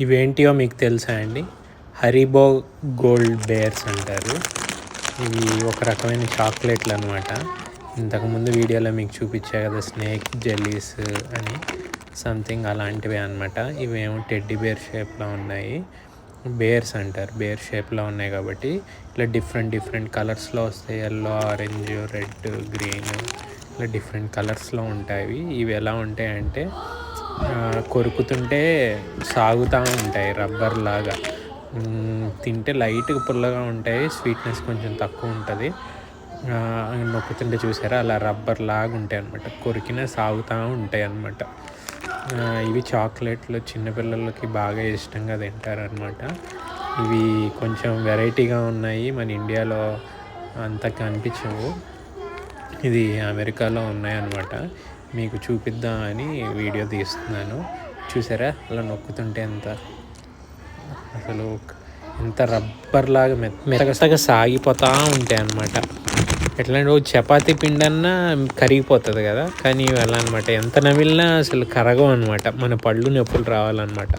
ఇవేంటియో మీకు తెలుసా అండి? హరిబో గోల్డ్ బేర్స్ అంటారు. ఇవి ఒక రకమైన చాక్లెట్లు అనమాట ఇంతకుముందు వీడియోలో మీకు చూపించా కదా స్నేక్ జెల్లీస్ అని సంథింగ్ అలాంటివే అనమాట ఇవేమో టెడ్డీ బేర్ షేప్లో ఉన్నాయి. బేర్స్ అంటారు. బేర్ షేప్లో ఉన్నాయి కాబట్టి ఇలా డిఫరెంట్ డిఫరెంట్ కలర్స్లో వస్తాయి. ఎల్లో ఆరెంజ్ రెడ్ గ్రీన్ ఇలా డిఫరెంట్ కలర్స్లో ఉంటాయి. ఇవి ఎలా ఉంటాయంటే కొరుకుతుంటే సాగుతూ ఉంటాయి రబ్బర్ లాగా తింటే లైట్గా పుల్లగా ఉంటాయి స్వీట్నెస్ కొంచెం తక్కువ ఉంటుంది. నొక్కుతుంటే చూసారా? అలా రబ్బర్ లాగా ఉంటాయి అనమాట కొరికిన సాగుతూ ఉంటాయి అనమాట ఇవి చాక్లెట్లు చిన్నపిల్లలకి బాగా ఇష్టంగా తింటారనమాట ఇవి కొంచెం వెరైటీగా ఉన్నాయి మన ఇండియాలో అంత కనిపించవు ఇది అమెరికాలో ఉన్నాయన్నమాట మీకు చూపిద్దామని వీడియో తీస్తున్నాను. చూసారా? అలా నొక్కుతుంటే ఎంత? అసలు ఎంత రబ్బర్ లాగా మెత్త మెత్తగా సాగిపోతూ ఉంటాయి అన్నమాట. ఎట్లా అంటే ఓ చపాతీ పిండన్నా కరిగిపోతుంది కదా? కానీ అలా అనమాట ఎంత నమిలినా అసలు కరగవు అనమాట మన పళ్ళు నొప్పులు రావాలన్నమాట.